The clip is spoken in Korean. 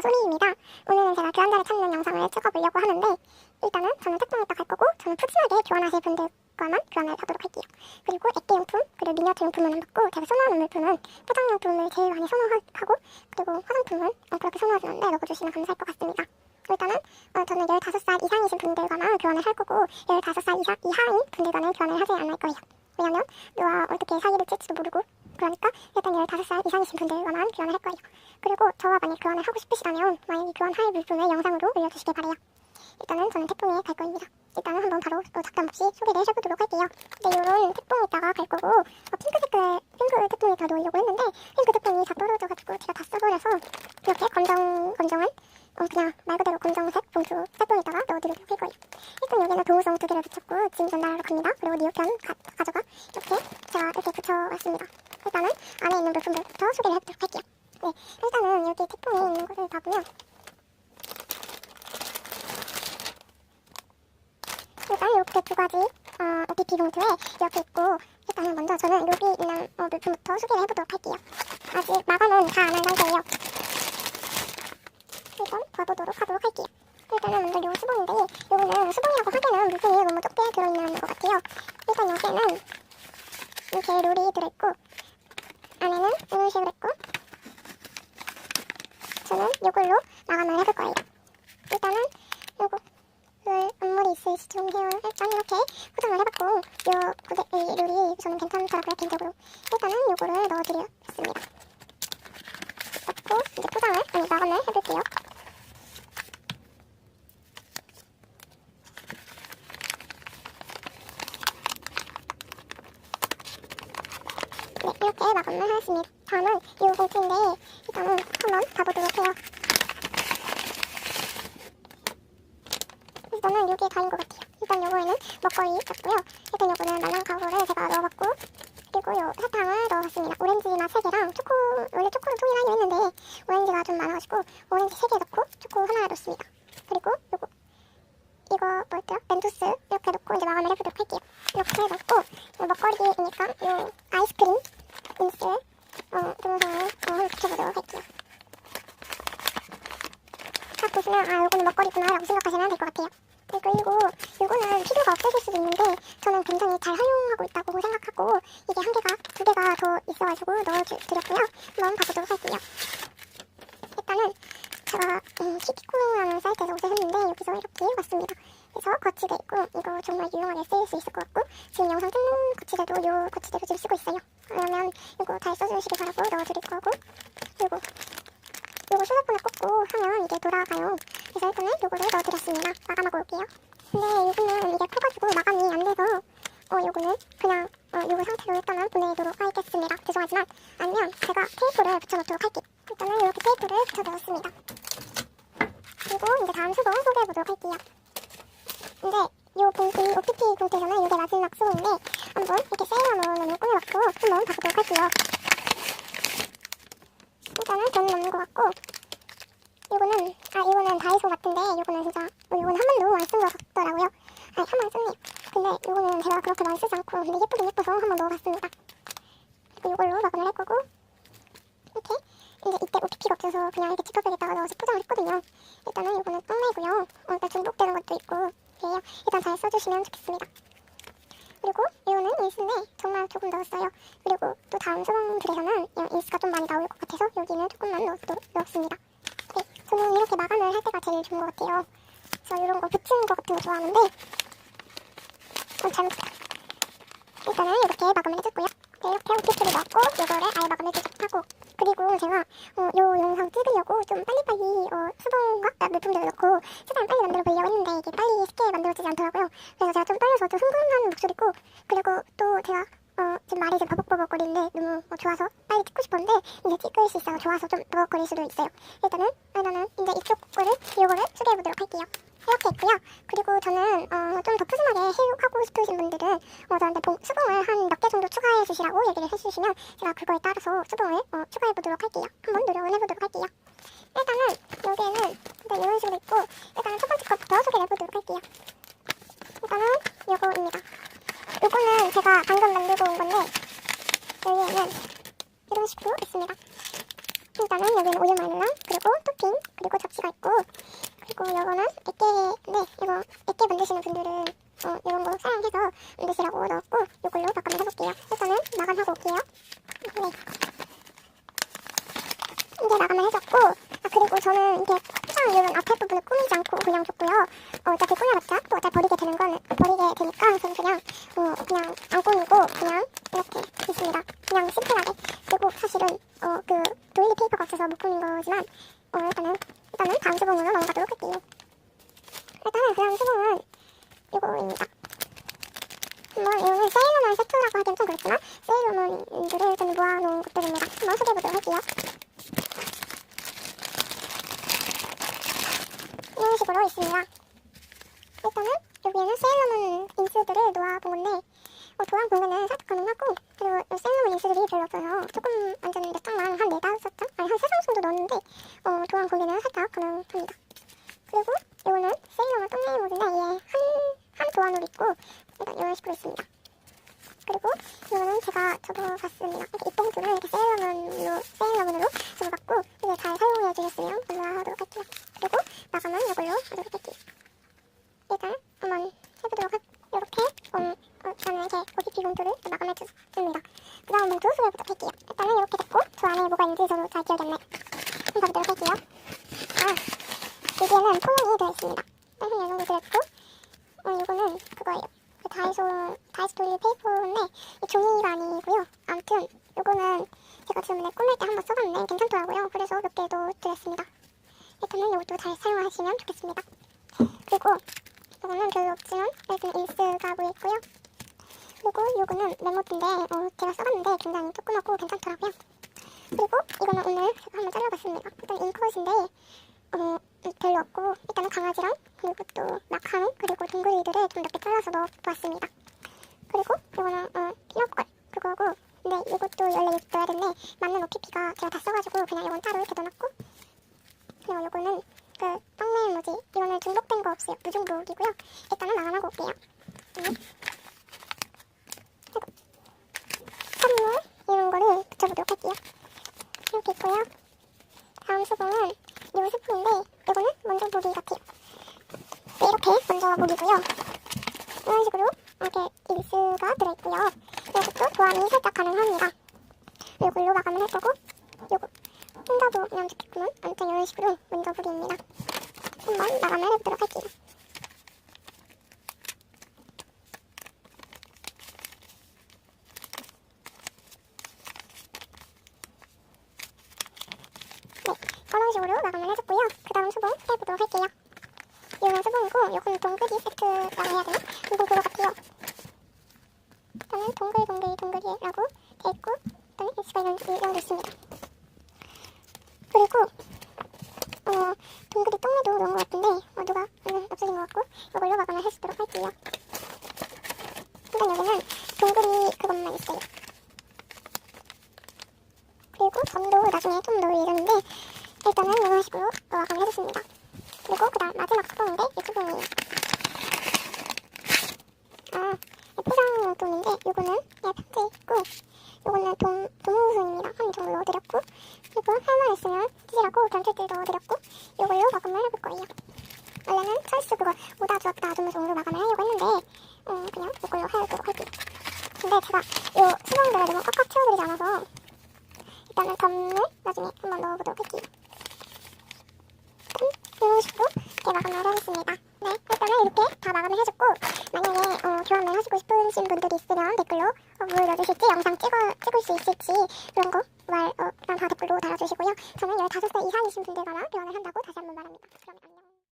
소리입니다. 오늘은 제가 교환자를 찾는 영상을 찍어보려고 하는데 일단은 저는 택배에 갈 거고 저는 푸짐하게 교환하실 분들과만 교환을 하도록 할게요. 그리고 액기용품 그리고 미니어처 용품은 받고 제가 선호하는 물품은 포장용품을 제일 많이 선호하고 그리고 화장품은 어, 그렇게 선호하지 않는데 넣어주시면 감사할 것 같습니다. 일단은 어, 저는 15살 이상이신 분들과만 교환을 할 거고 15살 이하, 이하인 분들과는 교환을 하지 않을 거예요. 왜냐면 누가 어떻게 사기를 칠지도 모르고 그러니까 일단 15살 이상이신 분들과만 교환을 할 거예요. 그리고 저와 만약 교환을 하고 싶으시다면 만약에 교환할 물품을 영상으로 올려주시길 바래요. 일단은 저는 택봉에 갈 겁니다. 일단은 한번 바로 또 잠깐 없이 소개를 해보도록 할게요. 네, 이런 택봉 이따가 갈 거고 어, 핑크 색깔 핑크 택봉에다 놓으려고 했는데 핑크 택봉이 다 떨어져가지고 제가 다 써버려서 이렇게 검정 검정은 어, 그냥 말 그대로 검정색 봉투 택봉에다가 넣어드리려고 할 거예요. 일단 여기는 도우성 두 개를 붙였고 짐 전달하러 갑니다. 그리고 니오편 가, 가져가 이렇게 제가 이렇게 붙여왔습니다. 일단은 안에 있는 물품들부터 소개를 해보도록 할게요. 네, 일단은 여기 택봉에 있는 것을 다 보면 일단 이렇게 두 가지 어, OPP 봉투에 이렇게 있고 일단은 먼저 저는 여기 있는 어, 물품부터 소개를 해보도록 할게요. 아직 마감은 다 안 한 상태예요. 일단 봐보도록 하도록 할게요. 일단은 먼저 요 수봉인데 요거는 수봉이라고 하기에는 물품이 너무 적게 들어있는 것 같아요. 일단 여기에는 이렇게 룰이 들어있고 이런 식으로 있고 저는 이걸로 마감을 해볼 거예요. 일단은 요거를 앞머리 있으시죠? 헤어 일단 이렇게 포장을 해봤고 요이 룰이 저는 괜찮더라고요 개인적으로 일단은 요거를 넣어드리겠습니다. 넣고 이제 포장을 아니 마감을 해볼게요. 네, 마감을 하였습니다. 다음은 이 봉투인데 일단은 한번 봐보도록 해요. 일단은 여기에 다인 것 같아요. 일단 요거에는 먹거리 같고요. 일단 요거는 말랑카고를 제가 넣어봤고 그리고 요 사탕을 넣어봤습니다. 오렌지 맛 3개랑 초코 원래 초코로 통일하려 했는데 오렌지가 좀 많아가지고 오렌지 3개 넣고 초코 하나 넣습니다. 그리고 요거 이거 뭐였더라? 멘토스 이렇게 넣고 이제 마감을 해보도록 할게요. 이렇게 넣고 요 먹거리이니까 요 아이스크림 인스 어, 동영상을 어, 붙여보도록 할게요. 딱 보시면 아 요거는 먹거리구나 라고 생각하시면 될 것 같아요. 네, 그리고 요거는 필요가 없으실 수도 있는데 저는 굉장히 잘 활용하고 있다고 생각하고 이게 한 개가 두 개가 더 있어가지고 넣어드렸고요. 한번 봐보도록 할게요. 일단은 제가 음, 키키코라는 사이트에서 옷을 샀는데 여기서 이렇게 왔습니다. 그래서 거치대 있고 이거 정말 유용하게 쓰일 수 있을 것 같고 지금 영상 찍는 거치대도 요 거치대로 지금 쓰고 있어요. 그러면 이거 잘 써주시기 바라고 넣어드릴 거고 그리고 요거 휴대폰에 꽂고 하면 이게 돌아가요. 그래서 일단은 요거를 넣어드렸습니다. 마감하고 올게요. 근데 요거는 이게 커가지고 마감이 안 돼서 어 요거는 그냥 어 요거 상태로 일단은 보내도록 하겠습니다. 죄송하지만 아니면 제가 테이프를 붙여놓도록 할게요. 일단은 이렇게 테이프를 붙여놓았습니다. 그리고 이제 다음 수봉 소개해보도록 할게요. 근데 요 봉투, OPP 봉투에서는 이게 마지막 수봉인데 한번 이렇게 세일러문을 꾸며봤고 한번 봐보도록 할게요. 일단은 저는 없는 것 같고 이거는 아 이거는 다이소 같은데 이거는 진짜 어, 이거는 한 번도 안 쓴 것 같더라고요. 아니 한 번 썼네요. 근데 이거는 제가 그렇게 많이 쓰지 않고 근데 예쁘긴 예뻐서 한번 넣어봤습니다. 이걸로 마감을 할 거고 이렇게 이제 이때 OTP가 없어서 그냥 이렇게 지퍼백에다가 넣어서 포장을 했거든요. 일단은 이거는 똥내고요. 어, 일단 중복되는 것도 있고 그래요. 일단 잘 써주시면 좋겠습니다. 그리고 이거는 인스인데 정말 조금 넣었어요. 그리고 또 다음 수방들에서는 인스가 좀 많이 나올 것 같아서 여기는 조금만 넣, 넣었습니다. 네, 저는 이렇게 마감을 할 때가 제일 좋은 것 같아요. 그래서 이런 거 붙이는 거 같은 거 좋아하는데 어, 잘못했다. 일단은 이렇게 마감을 해줬고요. 네, 이렇게 OTP를 넣었고 이거를 아예 마감을 하고 그리고 제가 어, 요 영상 찍으려고 좀 빨리빨리 어, 수동과 물품들을 넣고 최대한 빨리 만들어 보려고 했는데 이게 빨리 쉽게 만들어지지 않더라고요. 그래서 제가 좀 흥분하는 목소리고 그리고 또 제가 어, 지금 말이 좀 버벅버벅거리는데 너무 어, 좋아서 빨리 찍고 싶었는데 이제 찍을 수 있어서 좋아서 좀 버벅거릴 수도 있어요. 일단은 일단은 이제 이쪽 거를 요거를 소개해보도록 할게요. 이렇게 있고요. 그리고 저는 어, 좀 더 푸짐하게 해하고 싶으신 분들은 어, 저한테 봉, 수봉을 한 몇 개 정도 추가해 주시라고 얘기를 해주시면 제가 그거에 따라서 수봉을 어, 추가해 보도록 할게요. 한번 노력을 해보도록 할게요. 일단은 여기에는 일단 이런 식으로 있고 일단은 첫 번째 것부터 소개를 해보도록 할게요. 일단은 요거입니다. 요거는 제가 방금 만들고 온 건데 여기에는 이런 식으로 있습니다. 일단은 여기는 우유 말랑 그리고 토핑 그리고 접시가 있고 그리고 이거는 액계인데 이거 액계 만드시는 분들은 어, 이런 거 사용해서 만드시라고 넣었고 이걸로 마감을 해볼게요. 일단은 마감하고 올게요. 네. 이제 마감을 해줬고 아 그리고 저는 이게 포장 이런 앞에 부분을 꾸미지 않고 그냥 줬고요. 어, 어차피 꾸며봤자 또 어차피 버리게 되는 건 버리게 되니까 저는 그냥 어, 그냥 안 꾸미고 그냥 이렇게 있습니다. 그냥 심플하게 그리고 사실은 어, 그 도일리 페이퍼가 없어서 못 꾸민 거지만 어, 일단은 일단은 다음 수봉으로 넘어가도록 할게요. 일단은 그 다음 수봉은 이거입니다. 한번 이거는 세일러문 세트라고 하기엔 좀 그렇지만 세일러문들을 좀 모아놓은 것들입니다. 한번 소개해보도록 할게요. 식으로 있습니다. 일단은 여기에는 세일러문 인스들을 놓아본 건데 어, 도안 공개는 살짝 가능하고 그리고 세일러문 인스들이 별로 없어서 조금 완전 몇 장만 한 네다섯 장? 아니 한 세 장 정도 넣었는데 어, 도안 공개는 살짝 가능합니다. 그리고 이거는 세일러문 똥내이 모드인데 얘 한, 한 도안으로 있고 일단 이런 식으로 있습니다. 그리고 이거는 제가 접어봤습니다. 이렇게 입봉줄을 이렇게 세일러문으로, 세일러문으로 접어봤고 이게 잘 사용해 주셨으면 올라가도록 할게요. 그리고 마감은 이걸로 하도록 할게요. 일단 한번 해보도록 할 이렇게 음, 어, 저는 봉투를 마감해 줬습니다. 그 다음 봉투 소개해보도록 할게요. 일단은 이렇게 됐고 저 안에 뭐가 있는지 저도 잘 기억이 안 나요. 한번 봐보도록 할게요. 아, 여기에는 폴링이 들어있습니다. 일단 이 정도 들어있고 어, 이거는 그거예요. 그 다이소 도일 페이퍼인데 이 종이가 아니고요. 아무튼 이거는 제가 지난번에 꾸밀 때 한번 써봤는데 괜찮더라고요. 그래서 몇 개도 드렸습니다. 일단은 이것도 잘 사용하시면 좋겠습니다. 그리고 이거는 별로 없지만 여기 인스가 보이고요. 그리고 이거는 메모지인데 어, 제가 써봤는데 굉장히 조그맣고 괜찮더라고요. 그리고 이거는 오늘 한번 잘라봤습니다. 일단 인컷인데 어, 별로 없고 일단은 강아지랑 그리고 또 낙항 그리고 동그리들을 좀 몇 개 잘라서 넣어보았습니다. 그리고 이거는 어, 피넛걸 그거고 근데 이것도 원래 넣어야 되는데 맞는 OPP가 제가 다 써가지고 그냥 이건 따로 이렇게 넣어놨고 그리고 이거는 그 떡메인 뭐지 이거는 중복된 거 없어요 무중복이고요 일단은 마감하고 올게요 음. 그리고 이런 거를 붙여보도록 할게요. 이렇게 있고요. 다음 수봉은 이 스푼인데 이거는 먼저 보기 같아요. 네, 이렇게 먼저 보기고요. 이런 식으로 이렇게 일스가 들어있고요. 이것도 도안이 살짝 가능합니다. 이걸로 마감을 할 거고 요거 혼자 보면 좋겠구만 아무튼 이런 식으로 먼저 보기입니다. 한번 마감을 해보도록 할게요 네, 그런 식으로 마감을 해줬고요. 그 다음 수봉 해보도록 할게요. 이거는 수봉이고, 이거는 동그리 세트라고 해야 되나? 이건 그거 같아요. 일단은 동글 동글 동글이라고 돼있고, 일단은 S가 이런, 이런 게 있습니다. 그리고, 어, 동그리 똥매도 넣은 것 같은데, 어, 누가 오늘 없어진 것 같고, 이걸로 마감을 해주도록 할게요. 일단 여기는 동그리 그것만 있어요. 그리고 점도 나중에 좀 넣을 예정인데 일단은 이런 식으로 마감을 해줬습니다. 그리고 그 다음 마지막 이 수봉이에요. 아, 이 포장 용돈인데 이거는 예, 편지 있고 이거는 동, 동호순입니다. 한 정도 넣어드렸고 그리고 할말 있으면 쓰시라고 전체들 넣어드렸고 이걸로 마감을 해볼 거예요. 원래는 철수 그거 오다 주었다 아주무송으로 마감을 하려고 했는데 음, 그냥 이걸로 해보도록 할게요. 근데 제가 이 수봉들을 너무 꽉꽉 채워드리지 않아서 일단은 덤을 나중에 한번 넣어보도록 할게요. 음, 이런 식으로 이렇게 마감을 하겠습니다. 네, 일단은 이렇게 다 마감을 해줬고 만약에 어, 교환을 하시고 싶으신 분들이 있으면 댓글로 어, 뭘 넣어주실지 영상 찍어, 찍을 수 있을지 그런 거 말, 어, 다 댓글로 달아주시고요. 저는 15살 이상이신 분들과만 교환을 한다고 다시 한번 말합니다. 그럼.